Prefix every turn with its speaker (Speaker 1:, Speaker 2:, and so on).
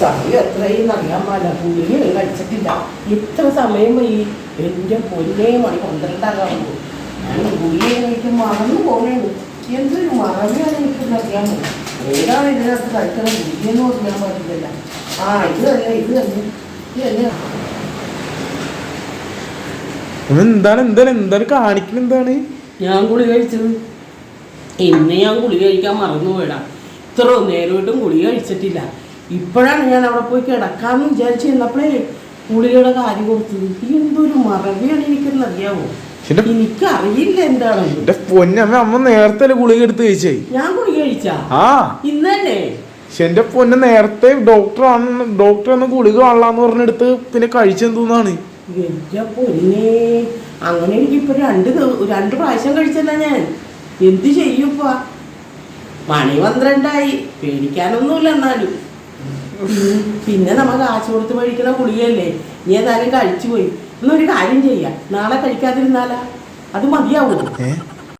Speaker 1: സമയം എത്രയും അറിയാൻ പാടില്ല ഗുളിക കഴിച്ചിട്ടില്ല ഇത്ര സമയം ഈ എന്റെ പൊന്നേ മണി പന്ത്രണ്ടാകാറുള്ളൂ ഞാൻ ഗുളിക കഴിക്കും മറന്നു പോകുന്നുണ്ട് എന്തൊരു മറവിയാണ് എനിക്കൊന്നും അറിയാമോ ഏതാണ് ഇതിനകത്ത് കഴിക്കണം ഗുളികയെന്ന് പറയാൻ പറ്റില്ല ആ ഇത് തന്നെ ഇത് തന്നെ ഇത് തന്നെ.
Speaker 2: എന്താണ് എന്താണ് എന്താണ് കാണിക്കുന്നത് എന്താണ്?
Speaker 1: ഞാൻ ഗുളി കഴിച്ചത്. ഇന്ന് ഞാൻ ഗുളി കഴിക്കാൻ മറന്നു പോയടാ ഇത്ര നേരമായിട്ടും ഗുളി കഴിച്ചിട്ടില്ല. ഇപ്പോഴാണ് ഞാൻ അവിടെ പോയി കിടക്കാമെന്ന് വിചാരിച്ച് ചെന്നപ്പോഴേ ഗുളികയുടെ കാര്യം കൊടുത്തത്. എന്തൊരു മറവിയാണ് എനിക്കെന്ന്
Speaker 2: അറിയാവോ?
Speaker 1: എനിക്കറിയില്ല
Speaker 2: എന്താണ് പൊന്നമ്മ അമ്മ നേരത്തെ ഗുളിക എടുത്ത് കഴിച്ചേ?
Speaker 1: ഞാൻ ഗുളിക കഴിച്ചാ?
Speaker 2: ആ.
Speaker 1: ഇന്ന് തന്നെ
Speaker 2: എന്റെ പൊന്നെ നേരത്തെ ഡോക്ടറാണ് ഡോക്ടർ എന്ന ഗുളിക കാണലാന്ന് പറഞ്ഞെടുത്ത് പിന്നെ കഴിച്ചെന്തോന്നാണ്
Speaker 1: അങ്ങനെ എനിക്ക് അങ്ങനെ എനിക്കിപ്പോ രണ്ട് രണ്ട് പ്രാവശ്യം കഴിച്ചല്ല ഞാൻ. എന്ത് ചെയ്യൂപ്പാ മണി പന്ത്രണ്ടായി. പേടിക്കാനൊന്നുമില്ല എന്നാലും. പിന്നെ നമ്മൾ കാശ് കൊടുത്ത് മേടിക്കുന്ന ഗുളികയല്ലേ? നീ ഏതായാലും കഴിച്ചു പോയി എന്നൊരു കാര്യം ചെയ്യാം. നാളെ കഴിക്കാതിരുന്നാലാ? അത് മതിയാവോ?
Speaker 2: ഏ?